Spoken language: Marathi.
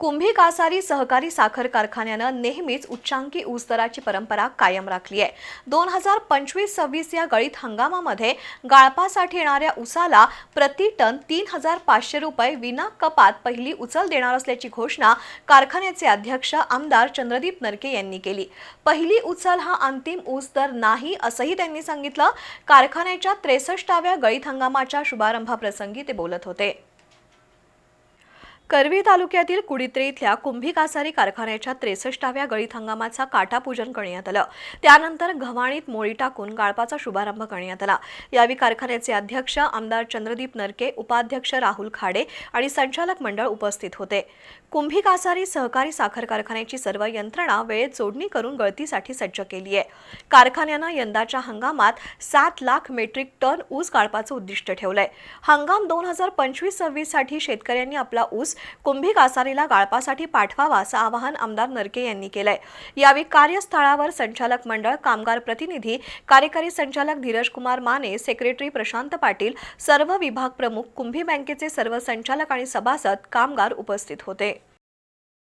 कुंभी कासारी सहकारी साखर कारखान्यानं नेहमीच उच्चांकी ऊस दराची परंपरा कायम राखली आहे. दोन हजार पंचवीस सव्वीस या गळीत हंगामामध्ये गाळपासाठी येणाऱ्या ऊसाला प्रति टन तीन हजार पाचशे रुपये विना कपात पहिली उचल देणार असल्याची घोषणा कारखान्याचे अध्यक्ष आमदार चंद्रदीप नरके यांनी केली. पहिली उचल हा अंतिम ऊस दर नाही असंही त्यांनी सांगितलं. कारखान्याच्या त्रेसष्टाव्या गळीत हंगामाच्या शुभारंभाप्रसंगी ते बोलत होते. करवी तालुक्यातील कुडित्रे इथल्या कुंभी कासारी कारखान्याच्या त्रेसष्टाव्या गळीत हंगामाचा काटापूजन करण्यात आलं. त्यानंतर घवाणीत मोळी टाकून गाळपाचा शुभारंभ करण्यात आला. यावेळी कारखान्याचे अध्यक्ष आमदार चंद्रदीप नरके उपाध्यक्ष राहुल खाडे आणि संचालक मंडळ उपस्थित होते. कुंभी कासारी सहकारी साखर कारखान्याची सर्व यंत्रणा वेळेत जोडणी करून गळतीसाठी सज्ज केली आहे. कारखान्यानं यंदाच्या हंगामात सात लाख मेट्रिक टन ऊस गाळपाचं उद्दिष्ट ठेवलंय. हंगाम दोन हजार पंचवीस सव्वीससाठी शेतकऱ्यांनी आपला ऊस कुंभी कासारीला गाळपासाठी पाठवावा असं आवाहन आमदार नरके यांनी केलंय. यावेळी कार्यस्थळावर संचालक मंडळ कामगार प्रतिनिधी कार्यकारी संचालक धीरज कुमार माने सेक्रेटरी प्रशांत पाटील सर्व विभाग प्रमुख कुंभी बँकेचे सर्व संचालक आणि सभासद कामगार उपस्थित होते.